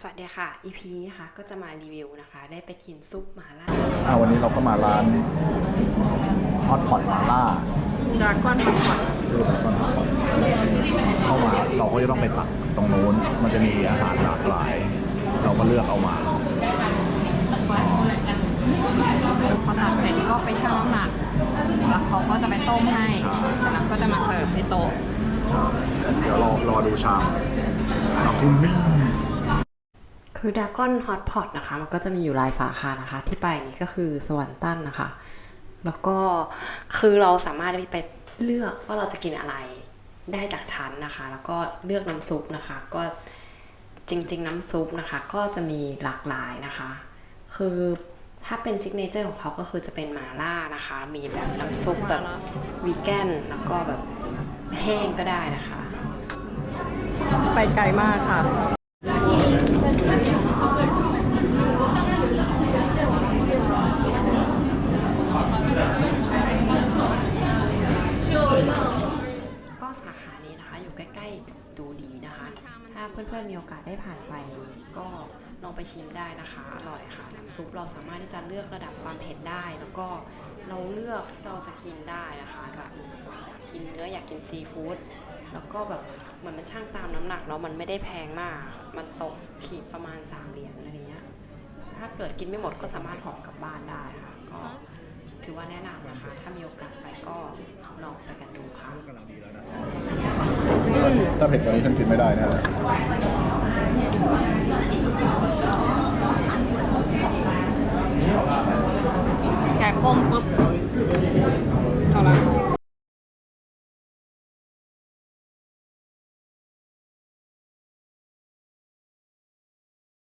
สวัสดีค่ะ EP นี้นะคะก็จะมารีวิวนะคะ ได้ไปกินซุปหม่าล่าอ่าวันนี้เราก็มาร้านฮอตพอตมาล่าดราก้อนฮอตพอตชื่อร้านฮอตพอตเข้ามาเราก็จะต้องไปตักตรงนู้น มันจะมีอาหารหลากหลาย เราก็เลือกเอามาพอตักเสร็จก็ไปชั่งน้ำหนัก แล้วเขาก็จะไปต้มให้ใช่เสร็จแล้วก็จะมาเสิร์ฟที่โต๊ะเดี๋ยวรอรอดูชามชามที่นี่ คือดราก้อนฮอตพอตนะคะ มันก็จะมีอยู่หลายสาขานะคะ ที่ไปนี้ก็คือสวรรค์ตันนะคะ แล้วก็คือเราสามารถไปเลือกว่าเราจะกินอะไรได้จากชั้นนะคะ แล้วก็เลือกน้ำซุปนะคะ ก็จริง ๆ น้ำซุปนะคะ ก็จะมีหลากหลายนะคะ คือถ้าเป็นซิกเนเจอร์ของเขาก็คือจะเป็นหมาล่านะคะ มีแบบน้ำซุปแบบวีแกนแล้วก็แบบแห้งก็ได้นะคะ ไปไกลมากค่ะ ก็ สาขานี้นะคะ อยู่ใกล้ๆกับดูดีนะคะ ถ้าเพื่อนๆมีโอกาสได้ผ่านไป ก็ลองไปชิมได้นะคะ อร่อยค่ะน้ำซุปเราสามารถที่จะเลือกระดับความเผ็ดได้ แล้วก็เราเลือกเราจะกินได้นะคะแบบกินเนื้ออยากกินซีฟู้ดแล้วก็แบบเหมือนมันช่างตามน้ำหนักเนาะมันไม่ได้แพงมาก มันตกขีดประมาณ 3 เหรียญอะไรเงี้ยถ้าเกิดกินไม่หมดก็สามารถห่อกลับบ้านได้ค่ะก็ถือว่าแนะนำนะคะ ถ้ามีโอกาสไปก็ ถ้าเผ็ดกว่านี้ฉันกินไม่ได้แน่เลยแกะกลมปุ๊บ